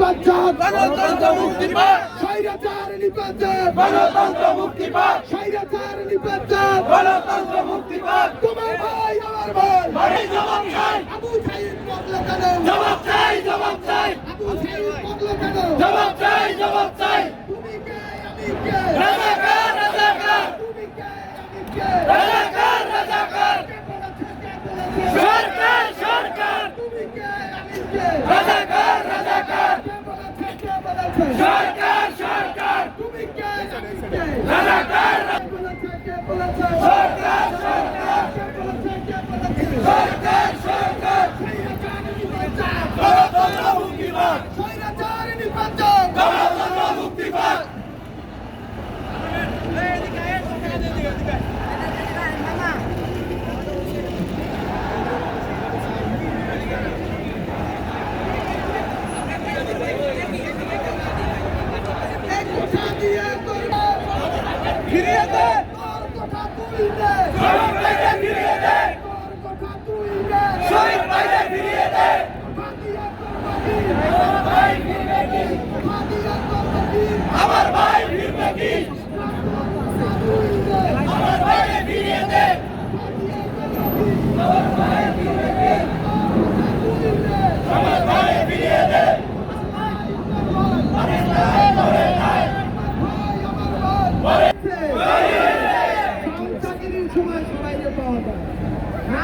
পাঞ্জাব গণতন্ত্র মুক্তি পাক। স্বৈরাচার নিপাঞ্জাব গণতন্ত্র মুক্তি পাক। স্বৈরাচার নিপাঞ্জাব গণতন্ত্র মুক্তি পাক। তোমার ভাই আমার ভাই। ভাই জবাব চাই। আবু সাইদ বদলা কেন? জবাব চাই জবাব চাই জবাব